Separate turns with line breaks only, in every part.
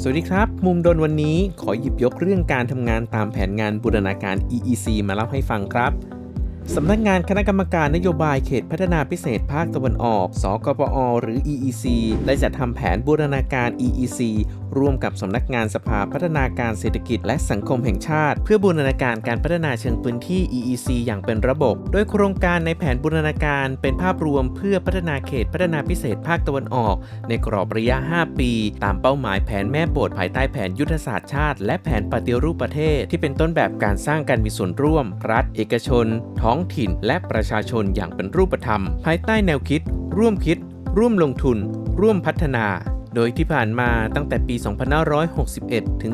สวัสดีครับ มุมดนวันนี้ขอหยิบยกเรื่องการทำงานตามแผนงานบูรณาการ EEC มาเล่าให้ฟังครับ สำนักงานคณะกรรมการนโยบายเขตพัฒนาพิเศษภาคตะวันออก สกปอ หรือ EEC ได้จัดทำแผนบูรณาการ EEC ร่วมกับสำนักงานสภาพัฒนาการเศรษฐกิจและสังคมแห่งชาติ เพื่อบูรณาการการพัฒนาเชิงพื้นที่ EEC อย่างเป็นระบบ โดยโครงการในแผนบูรณาการเป็นภาพรวมเพื่อพัฒนาเขตพัฒนาพิเศษภาคตะวันออก ในกรอบระยะ 5 ปี ตามเป้าหมายแผนแม่บทภายใต้แผนยุทธศาสตร์ชาติ และแผนปฏิรูปประเทศ ที่เป็นต้นแบบการสร้างการมีส่วนร่วม รัฐ เอกชนท้ององถิ่นและประชาชนอย่างเป็นรูปธรรม ภายใต้แนวคิด ร่วมคิด ร่วมลงทุน ร่วมพัฒนา โดยที่ผ่านมาตั้งแต่ปี 2561 ถึง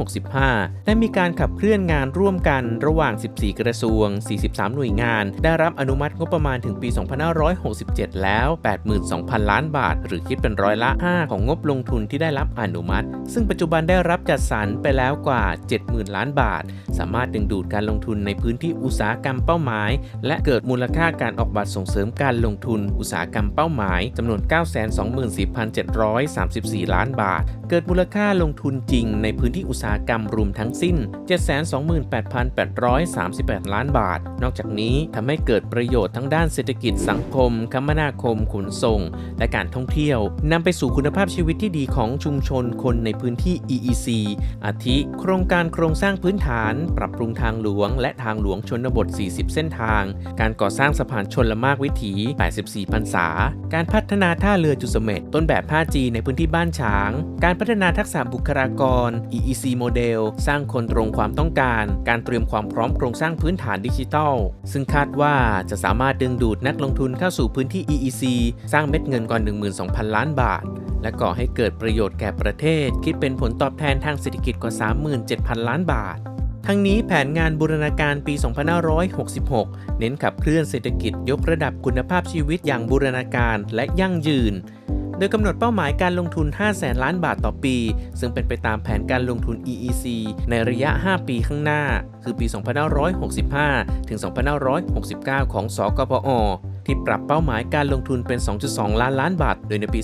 2565 ได้มีการขับเคลื่อนงานร่วมกันระหว่าง 14 กระทรวง 43 หน่วยงาน ได้รับอนุมัติงบประมาณถึงปี 2567 แล้ว 82,000 ล้านบาท หรือคิดเป็นร้อยละ 5 ของงบลงทุนที่ได้รับอนุมัติ ซึ่งปัจจุบันได้รับจัดสรรไปแล้วกว่า 70,000 ล้านบาท สามารถดึงดูดการลงทุนในพื้นที่อุตสาหกรรมเป้าหมาย และเกิดมูลค่าการออกบัตรส่งเสริมการลงทุนอุตสาหกรรมเป้าหมายจำนวน 924,700 924,734 ล้านบาท เกิดมูลค่าลงทุนจริงในพื้นที่อุตสาหกรรมรวมทั้งสิ้น 728,838 ล้านบาท นอกจากนี้ทำให้เกิดประโยชน์ทั้งด้านเศรษฐกิจสังคม คมนาคม ขนส่ง และการท่องเที่ยวนำไปสู่คุณภาพชีวิตที่ดีของชุมชนคนในพื้นที่ EEC อาทิ โครงการโครงสร้างพื้นฐาน ปรับปรุงทางหลวง และทางหลวงชนบท 40 เส้นทาง การก่อสร้างสะพานชนละมากวิถี 84พรรษา การพัฒนาท่าเรือจุสเม็ดต้นแบบ 5G ในพื้นที่บ้านฉาง การพัฒนาทักษะบุคลากร EEC โมเดลสร้างคนตรงความต้องการ การเตรียมความพร้อมโครงสร้างพื้นฐานดิจิทัล ซึ่งคาดว่าจะสามารถดึงดูดนักลงทุนเข้าสู่พื้นที่ EEC สร้างเม็ดเงินกว่า12,000 ล้านบาท และก่อให้เกิดประโยชน์แก่ประเทศ คิดเป็นผลตอบแทนทางเศรษฐกิจกว่า 37,000 ล้านบาททั้งนี้แผนงานบูรณาการปี 2566 เน้นขับเคลื่อนเศรษฐกิจยกระดับคุณภาพชีวิตอย่างบูรณาการและยั่งยืน โดยกำหนดเป้าหมายการลงทุน 5 0 0แสนล้านบาทต่อปี ซึ่งเป็นไปตามแผนการลงทุน EEC ในระยะ 5 ปีข้างหน้า คือปี 2565 ถึง 2569 ของสกปอที่ปรับเป้าหมายการลงทุนเป็น 2.2 ล้านล้านบาท โดยในปี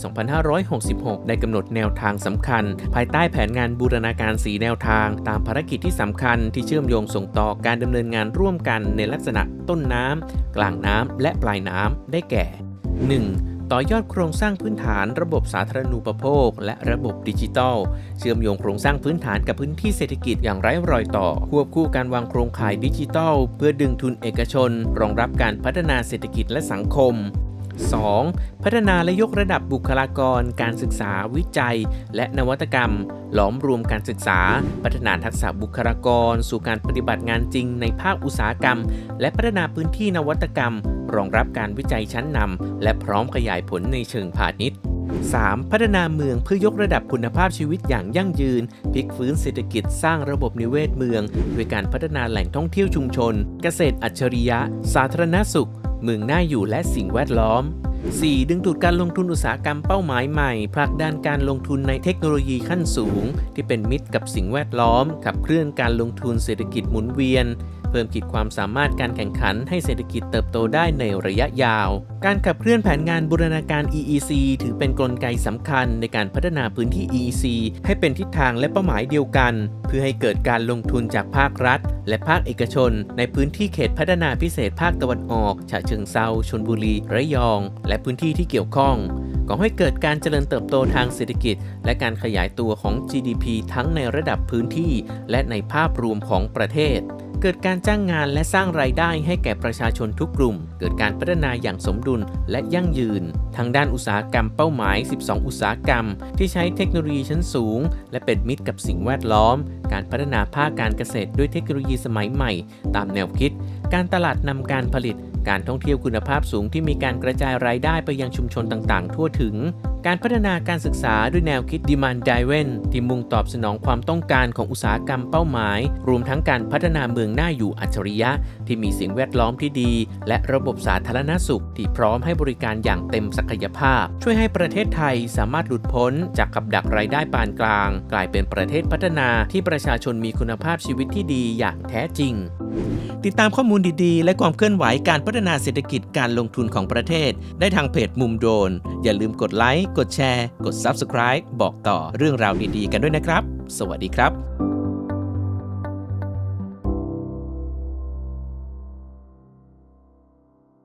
2566 ได้กำหนดแนวทางสำคัญ ภายใต้แผนงานบูรณาการ 4 แนวทาง ตามภารกิจที่สำคัญที่เชื่อมโยงส่งต่อการดำเนินงานร่วมกันในลักษณะต้นน้ำ กลางน้ำ และปลายน้ำ ได้แก่ 1. ต่อยอดโครงสร้างพื้นฐานระบบสาธารณูปโภค และระบบดิจิทัล เชื่อมโยงโครงสร้างพื้นฐานกับพื้นที่เศรษฐกิจอย่างไร้รอยต่อ ควบคู่การวางโครงข่ายดิจิทัล เพื่อดึงทุนเอกชน รองรับการพัฒนาเศรษฐกิจและสังคม 2. พัฒนาและยกระดับบุคลากร การศึกษาวิจัย และนวัตกรรม หลอมรวมการศึกษา พัฒนาทักษะบุคลากร สู่การปฏิบัติงานจริงในภาคอุตสาหกรรม และพัฒนาพื้นที่นวัตกรรม รองรับการวิจัยชั้นนำและพร้อมขยายผลในเชิงพาณิชย์ 3. พัฒนาเมืองเพื่อยกระดับคุณภาพชีวิตอย่างยั่งยืน พลิกฟื้นเศรษฐกิจสร้างระบบนิเวศเมืองด้วยการพัฒนาแหล่งท่องเที่ยวชุมชน เกษตรอัจฉริยะ สาธารณสุข เมืองน่าอยู่และสิ่งแวดล้อม 4. ดึงดูดการลงทุนอุตสาหกรรมเป้าหมายใหม่ผลักดันการลงทุนในเทคโนโลยีขั้นสูง ที่เป็นมิตรกับสิ่งแวดล้อม ขับเคลื่อนการลงทุนเศรษฐกิจหมุนเวียน เพิ่มขีดความสามารถการแข่งขันให้เศรษฐกิจเติบโตได้ในระยะยาว การขับเคลื่อนแผนงานบูรณาการ EEC ถือเป็นกลไกสำคัญในการพัฒนาพื้นที่ EEC ให้เป็นทิศทางและเป้าหมายเดียวกัน เพื่อให้เกิดการลงทุนจากภาครัฐ และภาคเอกชน ในพื้นที่เขตพัฒนาพิเศษภาคตะวันออกฉะเชิงเซาชลบุรี ระยอง และพื้นที่ที่เกี่ยวข้องก่อให้เกิดการเจริญเติบโตทางเศรษฐกิจ และการขยายตัวของ GDP ทั้งในระดับพื้นที่ และในภาพรวมของประเทศ เกิดการจ้างงานและสร้างรายได้ให้แก่ประชาชนทุกกลุ่ม เกิดการพัฒนาอย่างสมดุลและยั่งยืน ทางด้านอุตสาหกรรมเป้าหมาย 12 อุตสาหกรรม ที่ใช้เทคโนโลยีชั้นสูง และเป็นมิตรกับสิ่งแวดล้อม การพัฒนาภาคการเกษตรด้วยเทคโนโลยีสมัยใหม่ ตามแนวคิด การตลาดนำการผลิต การท่องเที่ยวคุณภาพสูงที่มีการกระจายรายได้ไปยังชุมชนต่างๆ ทั่วถึง การพัฒนาการศึกษาด้วยแนวคิด Demand Driven ที่มุ่งตอบสนองความต้องการของอุตสาหกรรมเป้าหมาย รวมทั้งการพัฒนาเมืองน่าอยู่อัจฉริยะ ที่มีสิ่งแวดล้อมที่ดี และระบบสาธารณสุข ที่พร้อมให้บริการอย่างเต็มศักยภาพ ช่วยให้ประเทศไทยสามารถหลุดพ้น จากกับดักรายได้ปานกลาง กลายเป็นประเทศพัฒนาที่ประชาชนมีคุณภาพชีวิตที่ดีอย่างแท้จริง ติดตามข้อมูลดีๆ และความเคลื่อนไหวการพัฒนาเศรษฐกิจการลงทุนของประเทศ ได้ทางเพจมุมโดน อย่าลืมกดไลค์กดแชร์ กด Subscribe บอกต่อเรื่องราวดีๆ กันด้วยนะครับ สวัสดีครับ